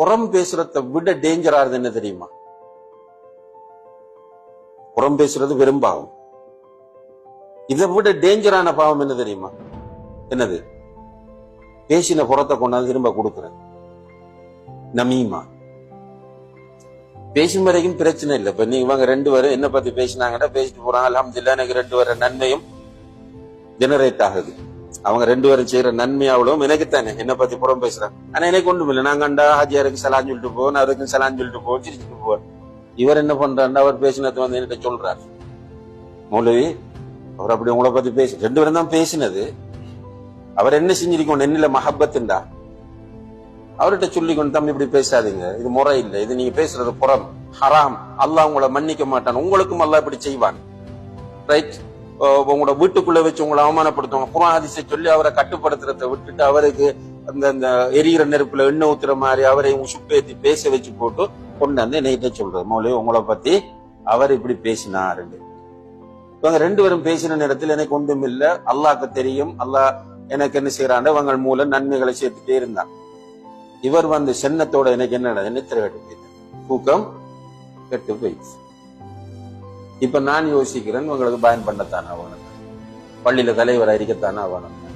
புறம் பேசுறத விட டேஞ்சரானது என்ன தெரியுமா? புறம் பேசுறது வெறும் பாவம். இதை விட டேஞ்சரான பாவம் என்ன தெரியுமா? என்னது? பேசின புறத்தை கொண்டாந்து திரும்ப கொடுக்குறேன் நமீமா. பேசும் வரைக்கும் பிரச்சனை இல்லை. இப்ப நீங்க இவங்க ரெண்டு பேரும் என்ன பத்தி பேசினாங்கன்னா பேசிட்டு போறாங்க. அல்ஹம்துலில்லாஹ் எனக்கு ரெண்டு பேரும் நன்மையும் ஜெனரேட் ஆகுது. அவங்க ரெண்டு பேரும் செய்யற நன்மையாவளும் எனக்கு தானே என்ன பத்தி புறம் பேசுறாங்க ஆனா எனக்கு ஒண்ணும் இல்லை. நான் கண்டா ஹாஜியாருக்கு சலான் சொல்லிட்டு போவேன் அவருக்கும் சலான் சொல்லிட்டு போவோம் சிரிச்சுட்டு போவார் இவர் என்ன பண்றாருன்னா அவர் பேசினது வந்து என்கிட்ட சொல்றாரு. மௌலவி அவர் அப்படி உங்களை பத்தி பேசி ரெண்டு பேரும் தான் பேசினது. அவர் என்ன செஞ்சிருக்கணும் என்னில மஹப்பத்துண்டா அவர்கிட்ட சொல்லிக்கொண்டு தம்பி இப்படி பேசாதீங்க. இது முறை இல்லை. இது நீங்க பேசுறது புறம். ஹராம். அல்லாஹ் உங்களை மன்னிக்க மாட்டான். உங்களுக்கும் அல்லாஹ் இப்படி செய்வான். ரைட் உங்களோட வீட்டுக்குள்ள வச்சு உங்களை அவமானப்படுத்துவாங்க. குரான் ஹதீஸை சொல்லி அவரை கட்டுப்படுத்துறத விட்டுட்டு அவருக்கு அந்த அந்த எரியிற நெருப்புல எண்ணெய் ஊத்துற மாதிரி அவரை சுப்பேத்தி பேச வச்சு போட்டு கொண்டாந்து நைட்டை சொல்றது. மௌலி உங்களை பத்தி அவர் இப்படி பேசினாரு. இவங்க ரெண்டு பேரும் பேசின நேரத்தில் எனக்கு ஒன்றும் இல்லை. அல்லாஹ்க்கு தெரியும். அல்லாஹ் எனக்கு என்ன செய்யறான் இவங்க மூலம் நன்மைகளை சேர்த்துட்டே இருந்தான். இவர் வந்து சென்னத்தோட எனக்கு என்ன நித்திர கட்டு தூக்கம் கெட்டு போயிடுச்சு. இப்ப நான் யோசிக்கிறேன் உங்களுக்கு பயன் பண்ணத்தானே ஆகணும்? பள்ளியில தலைவர் அறிக்கத்தானா ஆகணும்?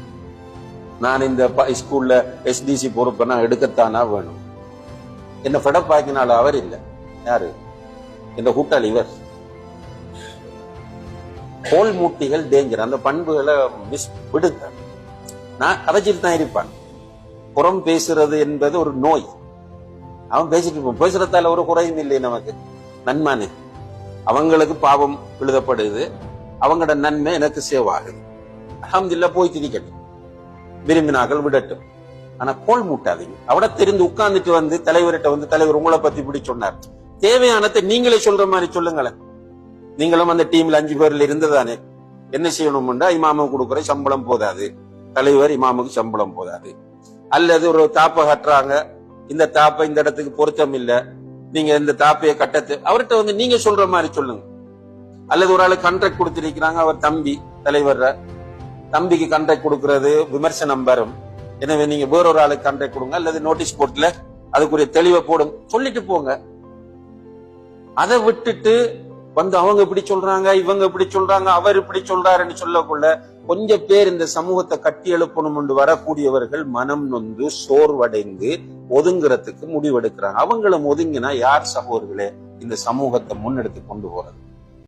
நான் இந்த ப- ஸ்கூல்ல எஸ்டிசி பொறுப்பை நான் எடுக்கத்தானா வேணும்? என்ன ஃபெடப்பாக்கினால அவர் இல்லை. யாரு? இந்த கூட்டாளி இவர். கோல் மூட்டிகள் டேஞ்சர் அந்த பண்புகளை மிஸ் விடுங்க நான் கதைச்சிட்டு தான் இருப்பான். புறம் பேசுறது என்பது ஒரு நோய். அவன் பேசிட்டு இருப்பான். பேசுறதால ஒரு குறையும் இல்லை நமக்கு. நன்மானே. அவங்களுக்கு பாவம் எழுதப்படுது. அவங்களோட நன்மை எனக்கு சேவ் ஆகுது அஹமதுல்லா போய் திணிக்கட்டும். விரும்பினார்கள் விடட்டும். ஆனா கோல் மூட்டாதீங்க. அவட தெரிந்து உட்கார்ந்துட்டு வந்து தலைவர்கிட்ட வந்து தலைவர் உங்களை பத்தி இப்படி சொன்னார். தேவையானதை நீங்களே சொல்ற மாதிரி சொல்லுங்களேன். நீங்களும் அந்த டீம்ல அஞ்சு பேர்ல இருந்ததானே? என்ன செய்யணும்னா இமாமுக்கு கொடுக்குற சம்பளம் போதாது. தலைவர் இமாமுக்கு சம்பளம் போதாது. அல்லது ஒரு தாப்பை கட்டுறாங்க. இந்த தாப்பை இந்த இடத்துக்கு பொருத்தம் இல்லை நீங்க இந்த தாப்பையை கட்டத்து அவர்கிட்ட வந்து நீங்க சொல்ற மாதிரி சொல்லுங்க. அல்லது ஒரு ஆளு கான்ட்ராக்ட் கொடுத்திருக்கிறாங்க அவர் தம்பி தலைவர். தம்பிக்கு கான்ட்ராக்ட் கொடுக்கறது விமர்சனம் வரும். எனவே நீங்க வேறொரு ஆளுக்கு கான்ட்ராக்ட் கொடுங்க அல்லது நோட்டீஸ் போர்ட்ல அதுக்குரிய தெளிவை போடும். சொல்லிட்டு போங்க. அதை விட்டுட்டு வந்து அவங்க இப்படி சொல்றாங்க இவங்க இப்படி சொல்றாங்க அவர் இப்படி சொல்றாருன்னு சொல்லக்குள்ள கொஞ்ச பேர் இந்த சமூகத்தை கட்டி எழுப்பணும் என்று வரக்கூடியவர்கள் மனம் நொந்து சோர்வடைந்து ஒதுங்குறதுக்கு முடிவெடுக்கிறாங்க. அவங்களும் ஒதுங்கினா யார் சகோதரர்களே இந்த சமூகத்தை முன்னெடுத்து கொண்டு போறது?